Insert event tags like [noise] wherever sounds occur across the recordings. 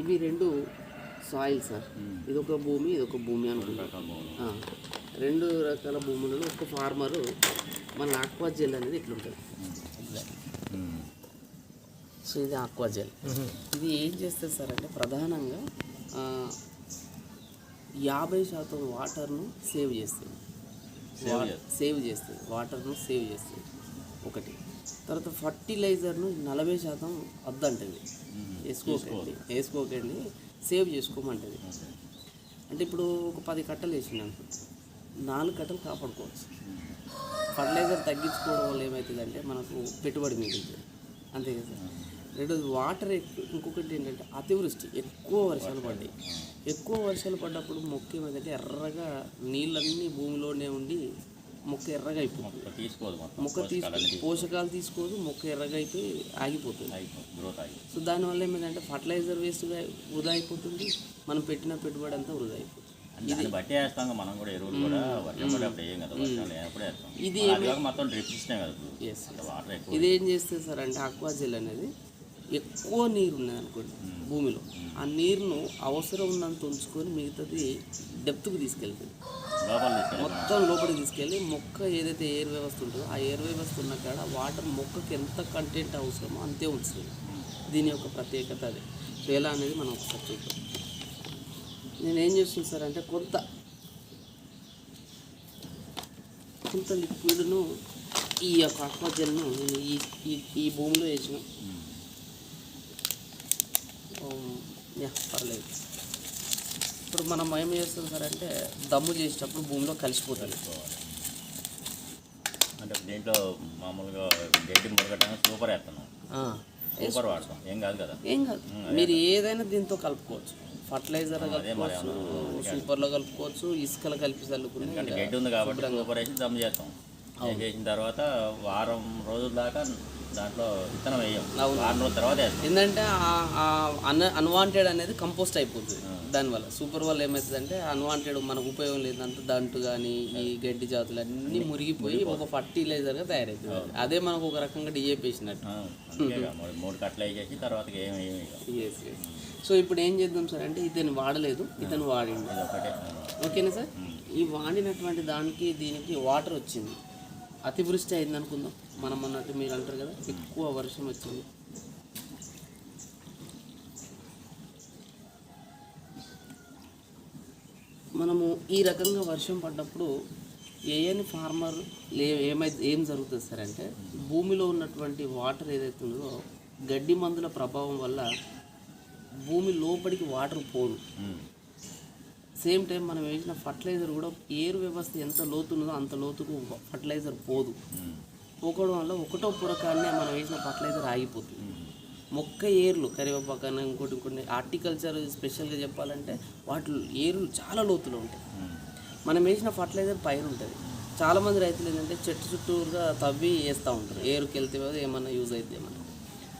ఇవి రెండు soil sir ఇదొక భూమి ఇదొక భూమి అనుకుంటా. రెండు రకాల భూములలో ఒక ఫార్మరు మన ఆక్వా జెల్ అనేది ఇట్లుంటుంది సో ఇది ఆక్వా జెల్ ఇది ఏం చేస్తుంది సార్ అంటే ప్రధానంగా యాభై శాతం వాటర్ను సేవ్ చేస్తుంది. సేవ్ చేస్తుంది. వాటర్ను సేవ్ చేస్తుంది. ఒకటి. తర్వాత ఫర్టిలైజర్ను నలభై శాతం వద్దంటుంది వేసుకోకండి. వేసుకోకండి. సేవ్ చేసుకోమంటుంది. అంటే ఇప్పుడు ఒక పది కట్టలు వేసింది అనుకో నాలుగు కట్టలు కాపాడుకోవచ్చు. ఫర్టిలైజర్ తగ్గించుకోవడం వల్ల ఏమవుతుందంటే మనకు పెట్టుబడి మిగులుతుంది. అంతే కదా. రెండోది వాటర్ ఎక్కువ ఇంకొకటి ఏంటంటే అతివృష్టి. ఎక్కువ వర్షాలు పడ్డాయి. ఎక్కువ వర్షాలు పడ్డప్పుడు మొక్క ఏమైందంటే ఎర్రగా నీళ్ళన్నీ భూమిలోనే ఉండి మొక్క ఎర్రగా అయిపోతుంది. తీసుకోదు మొత్తం మొక్క తీసుకో పోషకాలు తీసుకోదు మొక్క ఎర్రగా అయిపోయి ఆగిపోతుంది. గ్రోత్ ఆగి సో దానివల్ల ఏమైందంటే ఫర్టిలైజర్ వేస్ట్గా వృధా అయిపోతుంది మనం పెట్టిన పెట్టుబడి అంతా వృధా అయిపోతుంది. బట్టి వేస్తాం మనం కూడా ఎరువులు కూడా వర్షం పడి అప్పుడు వేయం కదా వర్షం లేనప్పుడు వేస్తాం. ఇది మొత్తం డ్రిప్ సిస్టమ్ కదా ఇప్పుడు. ఎస్ వాటర్ ఎక్కువ ఇది ఏం చేస్తుంది సార్ అంటే ఆక్వాజెల్ అనేది ఎక్కువ నీరు ఉన్నది అనుకోండి భూమిలో. ఆ నీరును అవసరం ఉన్నంత ఉంచుకొని మిగతాది డెప్త్కి తీసుకెళ్తుంది. మొత్తం లోపలికి తీసుకెళ్ళి మొక్క ఏదైతే ఎయిర్ వ్యవస్థ ఉంటుందో ఆ ఎయిర్ వ్యవస్థ ఉన్న కాడ వాటర్ మొక్కకి ఎంత కంటెంట్ అవసరమో అంతే ఉంటుంది దీని యొక్క ప్రత్యేకత అది. సో ఎలా అనేది మనం ఒకసారి చూద్దాం. నేను ఏం చేస్తున్నాను సార్ అంటే కొంత కొంత లిక్విడ్ను ఈ యొక్క ఆక్వాజల్ను నేను ఈ ఈ ఈ భూమిలో వేసిన. యా పర్లేదు. ఇప్పుడు మనం ఏం చేస్తాం సార్ అంటే దమ్ము చేసేటప్పుడు భూమిలో కలిసిపోతుంది అంటే దీంట్లో మామూలుగా గడ్డి మురగటానికి సూపర్ వేస్తున్నాం. సూపర్ వాడతాం. ఏం కాదు కదా? ఏం కాదు. మీరు ఏదైనా దీంతో కలుపుకోవచ్చు. ఫర్టిలైజర్ కలుపుకోవచ్చు సూపర్లో కలుపుకోవచ్చు ఇసుకలో కలిపి చల్లుకుని గడ్డి ఉంది కాబట్టి సూపర్ వేసి దమ్ చేస్తాం. చేసిన తర్వాత వారం రోజుల దాకా దాంట్లో విత్తనం వేయం. వారం రోజుల తర్వాత ఏంటంటే అన్ అన్వాంటెడ్ అనేది కంపోస్ట్ అయిపోతుంది. దానివల్ల సూపర్ వల్ల ఏమవుతుందంటే అన్వాంటెడ్ మనకు ఉపయోగం లేదంటే దంటు కానీ ఈ గడ్డి జాతులు అన్నీ మురిగిపోయి ఒక ఫర్టిలైజర్గా తయారవుతుంది. అదే మనకు ఒక రకంగా డిఏపి వేసినట్టు. ఆ, అందుకే ఇక మూడు- కట్టలు వేసేసి తర్వాత సో ఇప్పుడు ఏం చేద్దాం సార్ అంటే ఇతను వాడలేదు. ఇతను ఒకటే. ఓకేనా సార్ ఈ వాడినటువంటి దానికి దీనికి వాటర్ వచ్చింది. అతివృష్టి అయింది అనుకుందాం మనం అన్నట్టు మీరు అంటారు కదా ఎక్కువ వర్షం వచ్చింది. మనము ఈ రకంగా వర్షం పడ్డప్పుడు ఏఎని ఫార్మర్ ఏమైతే ఏం జరుగుతుంది సార్ అంటే భూమిలో ఉన్నటువంటి వాటర్ ఏదైతే ఉందో గడ్డి మందుల ప్రభావం వల్ల భూమి లోపలికి వాటర్ పోదు. సేమ్ టైం మనం వేసిన ఫర్టిలైజర్ కూడా ఏరు వ్యవస్థ ఎంత లోతు ఉన్నదో అంత లోతుకు ఫర్టిలైజర్ పోదు. పోకోవడం వల్ల ఒకటో పురకాన్నే మనం వేసిన ఫర్టిలైజర్ ఆగిపోతుంది మొక్క ఏర్లు కరివేపాకన ఇంకోటి ఇంకోటి హార్టికల్చర్ స్పెషల్గా చెప్పాలంటే వాటి ఏర్లు చాలా లోతులో ఉంటాయి. మనం వేసిన ఫర్టిలైజర్ పైన ఉంటుంది. చాలామంది రైతులు ఏంటంటే చెట్టు చుట్టూరుగా తవ్వి వేస్తూ ఉంటారు. ఏరుకి వెళ్తే ఏమన్నా యూజ్ అవుతుంది ఏమన్నా.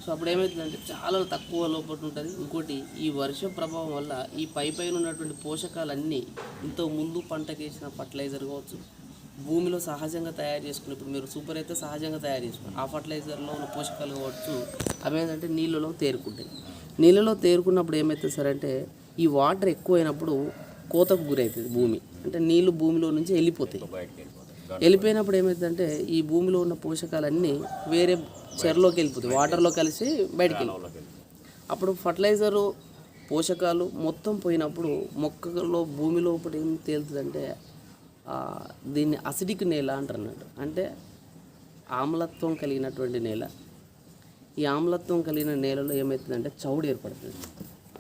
సో అప్పుడు ఏమవుతుందంటే చాలా తక్కువ లోపల ఉంటుంది. ఇంకోటి ఈ వర్షం ప్రభావం వల్ల ఈ పై పైన ఉన్నటువంటి పోషకాలన్నీ ఇంత ముందు పంటకి వేసిన ఫర్టిలైజర్ కావచ్చు భూమిలో సహజంగా తయారు చేసుకుని ఇప్పుడు మీరు సూపర్ అయితే సహజంగా తయారు చేసుకుని ఆ ఫర్టిలైజర్లో ఉన్న పోషకాలు కావచ్చు అవి ఏంటంటే నీళ్ళలో తేరుకుంటాయి. నీళ్ళలో తేరుకున్నప్పుడు ఏమవుతుంది సార్ అంటే ఈ వాటర్ ఎక్కువైనప్పుడు కోతకు గురవుతుంది భూమి. అంటే నీళ్ళు భూమిలో నుంచి వెళ్ళిపోతాయి. వెళ్ళిపోయినప్పుడు ఏమవుతుందంటే ఈ భూమిలో ఉన్న పోషకాలన్నీ వేరే చెరలోకి వెళ్ళిపోతాయి. వాటర్లో కలిసి బయటికి వెళ్ళిపోతాయి. అప్పుడు ఫర్టిలైజరు పోషకాలు మొత్తం పోయినప్పుడు మొక్కలో భూమి లోపల ఏం తేలుతుందంటే దీన్ని అసిడిక్ నేల అంటారు అన్నట్టు అంటే ఆమ్లత్వం కలిగినటువంటి నేల. ఈ ఆమ్లత్వం కలిగిన నేలలో ఏమవుతుందంటే చౌడు ఏర్పడుతుంది.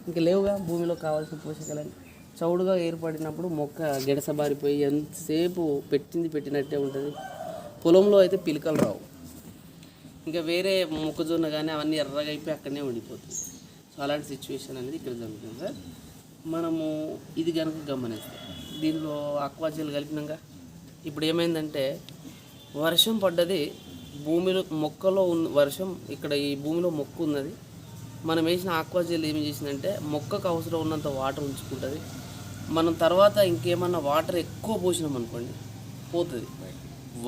ఇంకా లేవుగా భూమిలో కావాల్సిన పోషకాలని. చౌడుగా ఏర్పడినప్పుడు మొక్క గిడసబారిపోయి ఎంతసేపు పెట్టింది పెట్టినట్టే ఉంటుంది. పొలంలో అయితే పిలకలు రావు. ఇంకా వేరే మొక్కజొన్న కానీ అవన్నీ ఎర్రగా అయిపోయి అక్కడనే ఉండిపోతుంది. సో అలాంటి సిచ్యువేషన్ అనేది ఇక్కడ జరుగుతుంది. సార్ మనము ఇది కనుక గమనిస్తాం దీనిలో అక్వాజల్ కలిపినాక ఇప్పుడు ఏమైందంటే వర్షం పడ్డది భూమిలో మొక్కలో ఉన్న వర్షం ఇక్కడ ఈ భూమిలో మొక్క ఉన్నది. మనం వేసిన ఆక్వాజల్ ఏం చేసిందంటే మొక్కకు అవసరం ఉన్నంత వాటర్ ఉంచుకుంటుంది. మనం తర్వాత ఇంకేమన్నా వాటర్ ఎక్కువ పోసినాం అనుకోండి పోతుంది.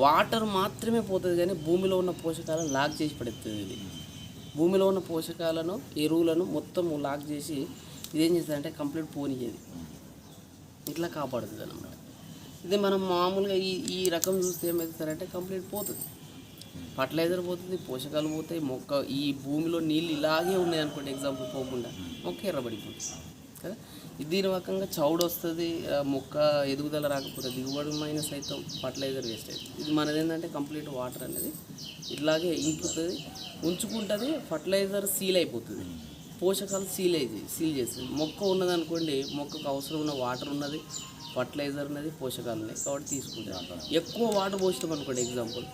వాటర్ మాత్రమే పోతుంది కానీ భూమిలో ఉన్న పోషకాలను లాక్ చేసి పడుతుంది ఇది. భూమిలో ఉన్న పోషకాలను ఎరువులను మొత్తం లాక్ చేసి ఇదేం చేస్తుందంటే కంప్లీట్ పోనీయేది. ఇట్లా కాపాడుతుంది అనమాట ఇది మనం మామూలుగా ఈ ఈ రకం చూస్తే ఏమవుతుందంటే కంప్లీట్ పోతుంది. ఫర్టిలైజర్ పోతుంది పోషకాలు పోతాయి మొక్క ఈ భూమిలో నీళ్ళు ఇలాగే ఉన్నాయి అనుకోండి ఎగ్జాంపుల్ పోకుండా మొక్క ఎర్రబడిపోతుంది. కదా? దీని రకంగా చౌడు వస్తుంది మొక్క ఎదుగుదల రాకపోతే దిగుబడి మైనస్ అవుతాం ఫర్టిలైజర్ వేస్ట్ అవుతుంది. ఇది మనది ఏంటంటే కంప్లీట్ వాటర్ అనేది ఇట్లాగే ఇంకుతుంది ఉంచుకుంటుంది ఫర్టిలైజర్ సీల్ అయిపోతుంది. పోషకాలు సీల్ అయ్యి సీల్ చేస్తుంది. మొక్క ఉన్నదనుకోండి మొక్కకు అవసరం ఉన్న వాటర్ ఉన్నది ఫర్టిలైజర్ ఉన్నది పోషకాలు ఉన్నాయి కాబట్టి తీసుకుంటాం ఎక్కువ వాటర్ పోసినాం అనుకోండి ఎగ్జాంపుల్.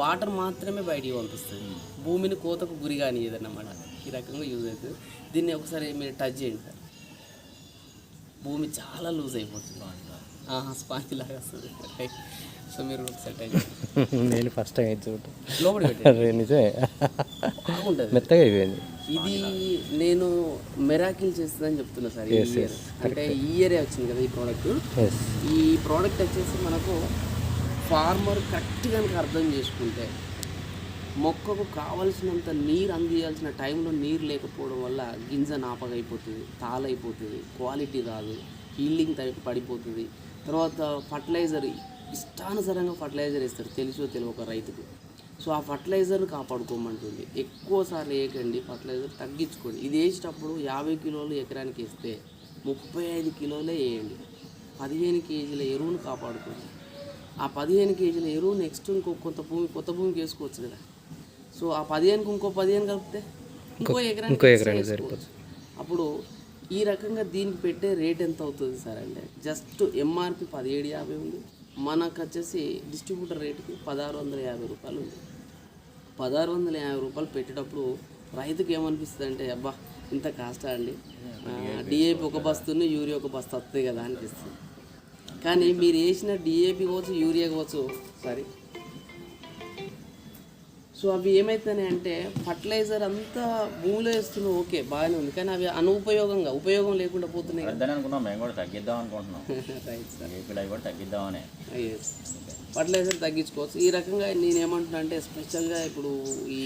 వాటర్ మాత్రమే బయటికి పంపిస్తుంది. భూమిని కోతకు గురి కానియదన్నమాట ఈ రకంగా యూజ్ అవుతుంది. దీన్ని ఒకసారి మీరు టచ్ చేయండి సార్. భూమి చాలా లూజ్ అయిపోతుంది. ఆహా స్పాంజ్ లాగా వస్తుంది. రైట్ సో మీరు ఒకసారి [laughs] నేను ఫస్ట్ టైం అయితే చూడ లోపల నిజమే. మెత్తగా అయిపోయింది. ఇది నేను మెరాకిల్ చేస్తుందని చెప్తున్నా సార్ ఈ ఇయర్ అంటే ఈ ఇయరే వచ్చింది కదా ఈ ప్రోడక్ట్ ఈ ప్రోడక్ట్ వచ్చేసి మనకు ఫార్మర్ కరెక్ట్గా కనుక అర్థం చేసుకుంటే మొక్కకు కావలసినంత నీరు అందియాల్సిన టైంలో నీరు లేకపోవడం వల్ల గింజ నాపగైపోతుంది తాలైపోతుంది క్వాలిటీ రాదు హీల్డింగ్ టైప్ పడిపోతుంది. తర్వాత ఫర్టిలైజర్ ఇష్టానుసారంగా ఫర్టిలైజర్ ఇస్తారు తెలుసో తెలియక రైతుకు. సో ఆ ఫర్టిలైజర్ కాపాడుకోమంటుంది. ఎక్కువ సార్లు వేయకండి ఫర్టిలైజర్ తగ్గించుకోండి. ఇది వేసేటప్పుడు యాభై కిలోలు ఎకరానికి వేస్తే ముప్పై ఐదు కిలోలే వేయండి. పదిహేను కేజీల ఎరువును కాపాడుకోండి. ఆ పదిహేను కేజీల ఎరువు నెక్స్ట్ ఇంకో కొత్త భూమి కొత్త భూమికి వేసుకోవచ్చు కదా. సో ఆ పదిహేనుకి ఇంకో పదిహేను కలిపితే ఇంకో ఎకరానికి. అప్పుడు ఈ రకంగా దీనికి పెట్టే రేట్ ఎంత అవుతుంది సార్ అంటే జస్ట్ ఎంఆర్పి పదిహేడు యాభై ఉంది. మనకు వచ్చేసి డిస్ట్రిబ్యూటర్ రేటుకి పదహారు వందల యాభై రూపాయలు ఉంది. పదహారు వందల యాభై రూపాయలు పెట్టేటప్పుడు రైతుకి ఏమనిపిస్తుంది అంటే అబ్బా ఇంత కాస్టా అండి? డిఏపి ఒక బస్తును యూరియా ఒక బస్తా వస్తుంది కదా అనిపిస్తుంది. కానీ మీరు వేసిన డిఏపి కావచ్చు యూరియా కావచ్చు సారీ సో అవి ఏమవుతున్నాయి అంటే ఫర్టిలైజర్ అంతా భూమిలో వేస్తున్నావు ఓకే బాగానే ఉంది. కానీ అవి అనుపయోగంగా ఉపయోగం లేకుండా పోతున్నాయి. అనుకున్నాం మేము కూడా తగ్గిద్దాం అనుకుంటున్నాం. [laughs] అవి కూడా తగ్గిద్దామని. ఫర్టిలైజర్ తగ్గించుకోవచ్చు. ఈ రకంగా నేను ఏమంటున్నా అంటే స్పెషల్గా ఇప్పుడు ఈ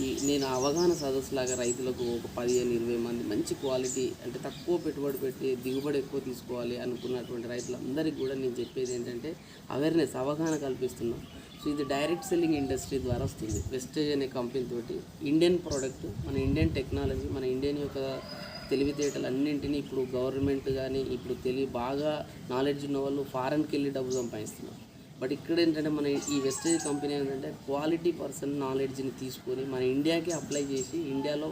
ఈ నేను అవగాహన సదస్సు లాగా రైతులకు ఒక పదిహేను ఇరవై మంది మంచి క్వాలిటీ అంటే తక్కువ పెట్టుబడి పెట్టి దిగుబడి ఎక్కువ తీసుకోవాలి అనుకున్నటువంటి రైతులందరికీ కూడా నేను చెప్పేది ఏంటంటే అవేర్నెస్ అవగాహన కల్పిస్తున్నాం. సో ఇది డైరెక్ట్ సెల్లింగ్ ఇండస్ట్రీ ద్వారా వస్తుంది. వెస్టేజ్ అనే కంపెనీ తోటి ఇండియన్ ప్రోడక్ట్ మన ఇండియన్ టెక్నాలజీ మన ఇండియన్ యొక్క తెలివితేటలు అన్నింటినీ ఇప్పుడు గవర్నమెంట్ కానీ ఇప్పుడు తెలివి బాగా నాలెడ్జ్ ఉన్న వాళ్ళు ఫారెన్కి వెళ్ళి డబ్బు సంపాదిస్తున్నారు. బట్ ఇక్కడ ఏంటంటే మన ఈ వెస్టేజ్ కంపెనీ ఏంటంటే క్వాలిటీ పర్సన్ నాలెడ్జ్ని తీసుకొని మన ఇండియాకి అప్లై చేసి ఇండియాలో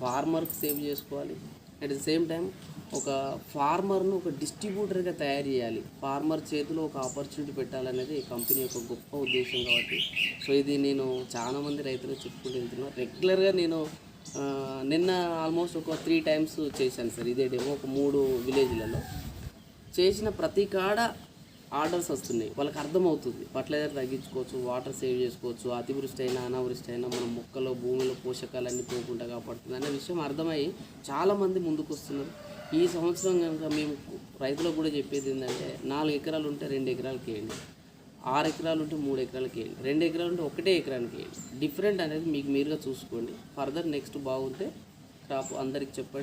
ఫార్మర్కి సేవ్ చేసుకోవాలి. అట్ ద సేమ్ టైం ఒక ఫార్మర్ను ఒక డిస్ట్రిబ్యూటర్గా తయారు చేయాలి. ఫార్మర్ చేతిలో ఒక ఆపర్చునిటీ పెట్టాలనేది ఈ కంపెనీ యొక్క గొప్ప ఉద్దేశం కాబట్టి. సో ఇది నేను చాలామంది రైతులు చెప్పుకుంటూ వెళ్తున్నాను రెగ్యులర్గా నేను నిన్న ఆల్మోస్ట్ ఒక త్రీ టైమ్స్ చేశాను సార్. ఇదే డెమో ఒక మూడు విలేజ్లలో చేసిన ప్రతి కాడ ఆర్డర్స్ వస్తున్నాయి. వాళ్ళకి అర్థమవుతుంది. ఫర్టిలైజర్ తగ్గించుకోవచ్చు వాటర్ సేవ్ చేసుకోవచ్చు అతివృష్టి అయినా అనావృష్టి అయినా మన మొక్కలో భూమిలో పోషకాలన్నీ పోకుండా కాపాడుతుంది అనే విషయం అర్థమై చాలామంది ముందుకు వస్తున్నారు ఈ సంవత్సరం కనుక మేము రైతులకు కూడా చెప్పేది ఏంటంటే నాలుగు ఎకరాలు ఉంటే రెండు ఎకరాలకి వేయండి. ఆరు ఎకరాలు ఉంటే మూడు ఎకరాలకి వేయండి. రెండు ఎకరాలు ఉంటే ఒకటే ఎకరానికి వేయండి. డిఫరెంట్ అనేది మీకు మీరుగా చూసుకోండి. ఫర్దర్ నెక్స్ట్ బాగుంటే క్రాప్ అందరికి చెప్పండి.